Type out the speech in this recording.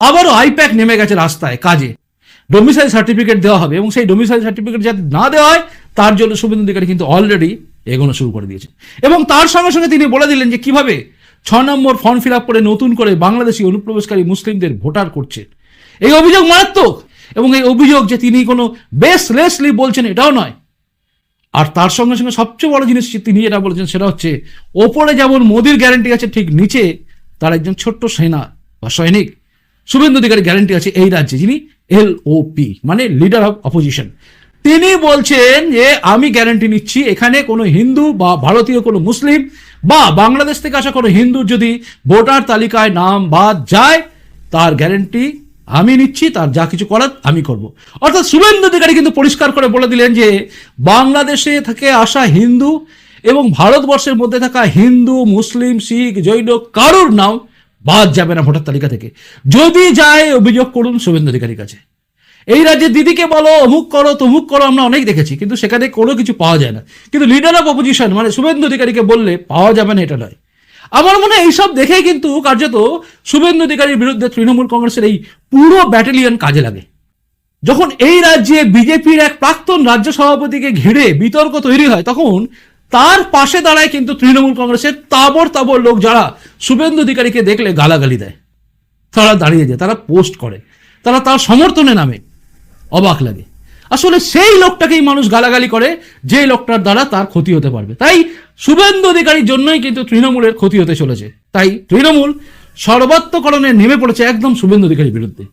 আবারও আইপ্যাক নেমে গেছে রাস্তায়, কাজে। ডোমিসাইল সার্টিফিকেট দেওয়া হবে এবং সেই ডোমিসাইল সার্টিফিকেট যাতে না দেওয়া হয়, তার জন্য শুভেন্দু অধিকারী কিন্তু অলরেডি এগোনো শুরু করে দিয়েছে। এবং তার সঙ্গে সঙ্গে তিনি বলে দিলেন যে, কীভাবে? ছ নম্বর ফর্ম ফিল আপ করে নতুন করে বাংলাদেশি অনুপ্রবেশকারী মুসলিমদের ভোটার করছে এই অভিযোগ মারাত্মক এবং এই অভিযোগ যে তিনি কোনো বেসলেসলি বলছেন এটাও নয়। আর তার সঙ্গে সঙ্গে সবচেয়ে বড় জিনিস তিনি যেটা বলেছেন সেটা হচ্ছে, ওপরে যেমন মোদির গ্যারেন্টি আছে ঠিক নিচে, তার একজন ছোট্ট সেনা বা সৈনিক শুভেন্দু অধিকারী গ্যারান্টি আছে এই রাজ্যে, যিনি এল পি মানে লিডার অফ অপোজিশন তিনি বলছেন যে, আমি গ্যারান্টি নিচ্ছি, এখানে কোনো হিন্দু বা ভারতীয়, কোনো মুসলিম বা বাংলাদেশ থেকে আসা কোনো হিন্দুর যদি ভোটার তালিকায় নাম বাদ যায়, তার গ্যারান্টি আমি নিচ্ছি, তার যা কিছু করার আমি করব। অর্থাৎ শুভেন্দু অধিকারী কিন্তু পরিষ্কার করে বলে দিলেন যে, বাংলাদেশে থেকে আসা হিন্দু এবং ভারতবর্ষের মধ্যে থাকা হিন্দু, মুসলিম, শিখ, জৈন, কারোর নাম বাদ যাবে না ভোটার তালিকা থেকে। যদি যায়, অভিযোগ করুন শুভেন্দু অধিকারীর কাছে। এই রাজ্যে দিদিকে বলো, অমুক করো, তমুক করো, আমরা অনেক দেখেছি, কিন্তু সেখানে কোনো কিছু পাওয়া যায় না। কিন্তু লিডার অফ অপোজিশন মানে শুভেন্দু অধিকারীকে বললে পাওয়া যাবে না, এটা নয়। আমার মনে হয় এইসব দেখেই কিন্তু কার্যত শুভেন্দু অধিকারীর বিরুদ্ধে তৃণমূল কংগ্রেসের এই পুরো ব্যাটালিয়ন কাজে লাগে। যখন এই রাজ্যে বিজেপির এক প্রাক্তন রাজ্য সভাপতিকে ঘিরে বিতর্ক তৈরি হয়, তখন তার পাশে দাঁড়ায় কিন্তু তৃণমূল কংগ্রেসের তাবর তাবর লোক যারা শুভেন্দু অধিকারীকে দেখলে গালাগালি দেয়। তারা দাঁড়িয়ে যায়, তারা পোস্ট করে, তারা তার সমর্থনে নামে। অবাক লাগে। আসলে সেই লোকটাকেই মানুষ গালাগালি করে যে লোকটার দ্বারা তার ক্ষতি হতে পারবে। তাই শুভেন্দু অধিকারীর জন্যই কিন্তু তৃণমূলের ক্ষতি হতে চলেছে। তাই তৃণমূল সর্বাত্মকরণে নেমে পড়েছে একদম শুভেন্দু অধিকারীর বিরুদ্ধে।